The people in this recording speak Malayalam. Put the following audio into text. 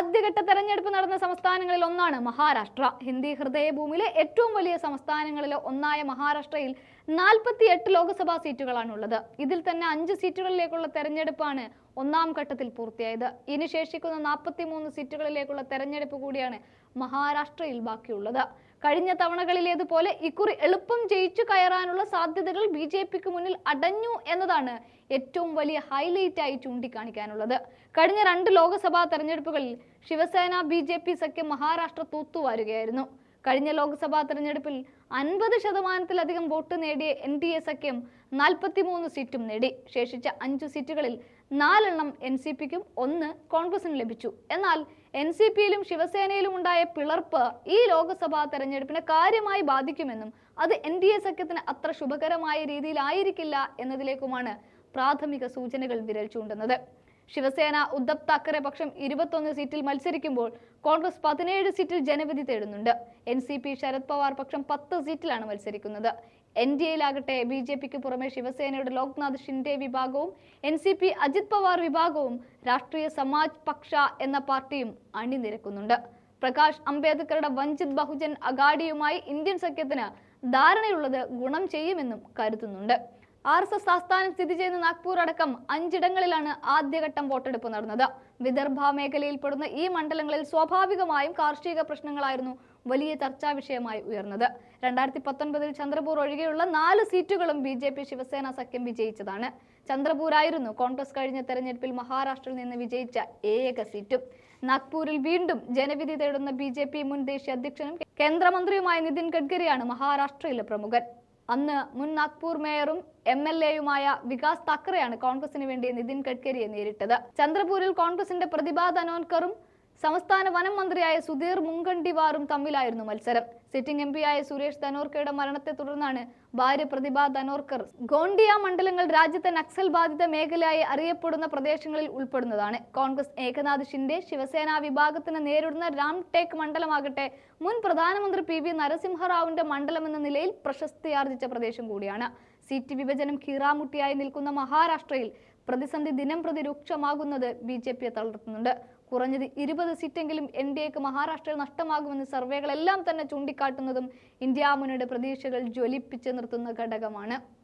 ആദ്യഘട്ട തെരഞ്ഞെടുപ്പ് നടന്ന സംസ്ഥാനങ്ങളിൽ ഒന്നാണ് മഹാരാഷ്ട്ര. ഹിന്ദി ഹൃദയഭൂമിയിലെ ഏറ്റവും വലിയ സംസ്ഥാനങ്ങളിലെ ഒന്നായ മഹാരാഷ്ട്രയിൽ നാൽപ്പത്തി എട്ട് ലോക്സഭാ സീറ്റുകളാണുള്ളത്. ഇതിൽ തന്നെ അഞ്ച് സീറ്റുകളിലേക്കുള്ള തെരഞ്ഞെടുപ്പാണ് ഒന്നാം ഘട്ടത്തിൽ പൂർത്തിയായത്. ഇനി ശേഷിക്കുന്ന നാൽപ്പത്തി മൂന്ന് സീറ്റുകളിലേക്കുള്ള തെരഞ്ഞെടുപ്പ് കൂടിയാണ് മഹാരാഷ്ട്രയിൽ ബാക്കിയുള്ളത്. കഴിഞ്ഞ തവണകളിലേതുപോലെ ഇക്കുറി എളുപ്പം ജയിച്ചു കയറാനുള്ള സാധ്യതകൾ ബി ജെ പിക്ക് മുന്നിൽ അടഞ്ഞു എന്നതാണ് ഏറ്റവും വലിയ ഹൈലൈറ്റ് ആയി ചൂണ്ടിക്കാണിക്കാനുള്ളത്. കഴിഞ്ഞ രണ്ട് ലോക്സഭാ തെരഞ്ഞെടുപ്പുകളിൽ ശിവസേന ബി ജെ പി സഖ്യം മഹാരാഷ്ട്ര തൂത്തുവാരുകയായിരുന്നു. കഴിഞ്ഞ ലോക്സഭാ തെരഞ്ഞെടുപ്പിൽ അൻപത് ശതമാനത്തിലധികം വോട്ട് നേടിയ എൻ ഡി എ സഖ്യം നാൽപ്പത്തിമൂന്ന് സീറ്റും നേടി. ശേഷിച്ച അഞ്ചു സീറ്റുകളിൽ നാലെണ്ണം എൻ സി പിക്കും ഒന്ന് കോൺഗ്രസിനും ലഭിച്ചു. എന്നാൽ എൻ സി പിയിലും ശിവസേനയിലും ഉണ്ടായ പിളർപ്പ് ഈ ലോക്സഭാ തെരഞ്ഞെടുപ്പിനെ കാര്യമായി ബാധിക്കുമെന്നും അത് എൻ ഡി എ സഖ്യത്തിന് അത്ര ശുഭകരമായ രീതിയിലായിരിക്കില്ല എന്നതിലേക്കുമാണ് പ്രാഥമിക സൂചനകൾ വിരൽ ചൂണ്ടുന്നത്. ശിവസേന ഉദ്ധവ് താക്കറെ പക്ഷം ഇരുപത്തൊന്ന് സീറ്റിൽ മത്സരിക്കുമ്പോൾ കോൺഗ്രസ് പതിനേഴ് സീറ്റിൽ ജനവിധി തേടുന്നുണ്ട്. N C P Sharad Pawar പക്ഷം പത്ത് സീറ്റിലാണ് മത്സരിക്കുന്നത്. എൻ ഡി എയിലാകട്ടെ ബി ജെ പിക്ക് പുറമെ ശിവസേനയുടെ ലോക്നാഥ് ഷിൻഡെ വിഭാഗവും N C P Ajit Pawar വിഭാഗവും രാഷ്ട്രീയ സമാജ് പക്ഷ എന്ന പാർട്ടിയും അണിനിരക്കുന്നുണ്ട്. പ്രകാശ് അംബേദ്കറുടെ വഞ്ചിത് ബഹുജൻ അഗാഡിയുമായി ഇന്ത്യൻ സഖ്യത്തിന് ധാരണയുള്ളത് ഗുണം ചെയ്യുമെന്നും കരുതുന്നുണ്ട്. ആർ എസ് എസ് ആസ്ഥാനം സ്ഥിതി ചെയ്യുന്ന നാഗ്പൂർ അടക്കം അഞ്ചിടങ്ങളിലാണ് ആദ്യഘട്ടം വോട്ടെടുപ്പ് നടന്നത്. വിദർഭ മേഖലയിൽപ്പെടുന്ന ഈ മണ്ഡലങ്ങളിൽ സ്വാഭാവികമായും കാർഷിക പ്രശ്നങ്ങളായിരുന്നു വലിയ ചർച്ചാ വിഷയമായി ഉയർന്നത്. രണ്ടായിരത്തി പത്തൊൻപതിൽ ചന്ദ്രപൂർ ഒഴികെയുള്ള നാല് സീറ്റുകളും ബി ജെ പി ശിവസേന സഖ്യം വിജയിച്ചതാണ്. ചന്ദ്രപൂരായിരുന്നു കോൺഗ്രസ് കഴിഞ്ഞ തെരഞ്ഞെടുപ്പിൽ മഹാരാഷ്ട്രയിൽ നിന്ന് വിജയിച്ച ഏക സീറ്റും. നാഗ്പൂരിൽ വീണ്ടും ജനവിധി തേടുന്ന ബി മുൻ ദേശീയ അധ്യക്ഷനും കേന്ദ്രമന്ത്രിയുമായ നിതിൻ ഗഡ്കരിയാണ് മഹാരാഷ്ട്രയിലെ പ്രമുഖൻ. അന്ന് മുൻ നാഗ്പൂർ മേയറും എം എൽ എയുമായ വികാസ് താക്കറെയാണ് കോൺഗ്രസിന് വേണ്ടി നിതിൻ ഗഡ്കരിയെ നേരിട്ടത്. ചന്ദ്രപൂരിൽ കോൺഗ്രസിന്റെ പ്രതിഭ ധനോൻകറും സംസ്ഥാന വനം മന്ത്രിയായ സുധീർ മുങ്കണ്ടിവാറും തമ്മിലായിരുന്നു മത്സരം. സിറ്റിംഗ് എം പിയായ സുരേഷ് ധനോർക്കയുടെ മരണത്തെ തുടർന്നാണ് ഭാര്യ പ്രതിഭ ധനോർക്കർ ഗോണ്ടിയ മണ്ഡലങ്ങൾ രാജ്യത്തെ നക്സൽ ബാധിത മേഖലയായി അറിയപ്പെടുന്ന പ്രദേശങ്ങളിൽ ഉൾപ്പെടുന്നതാണ്. കോൺഗ്രസ് ഏകനാഥ് ഷിൻഡെ ശിവസേന വിഭാഗത്തിന് നേരിടുന്ന രാംടേക്ക് മണ്ഡലമാകട്ടെ മുൻ പ്രധാനമന്ത്രി പി വി നരസിംഹറാവുവിന്റെ മണ്ഡലം എന്ന നിലയിൽ പ്രശസ്തിയാർജിച്ച പ്രദേശം കൂടിയാണ്. സീറ്റ് വിഭജനം കീറാമുട്ടിയായി നിൽക്കുന്ന മഹാരാഷ്ട്രയിൽ പ്രതിസന്ധി ദിനം പ്രതി രൂക്ഷമാകുന്നത് ബി ജെ പിയെ തളർത്തുന്നുണ്ട്. കുറഞ്ഞത് ഇരുപത് സീറ്റെങ്കിലും എൻ ഡി എക്ക് മഹാരാഷ്ട്രയിൽ നഷ്ടമാകുമെന്ന് സർവേകളെല്ലാം തന്നെ ചൂണ്ടിക്കാട്ടുന്നതും ഇന്ത്യ മുന്നണിയുടെ പ്രതീക്ഷകൾ ജ്വലിപ്പിച്ച് നിർത്തുന്ന ഘടകമാണ്.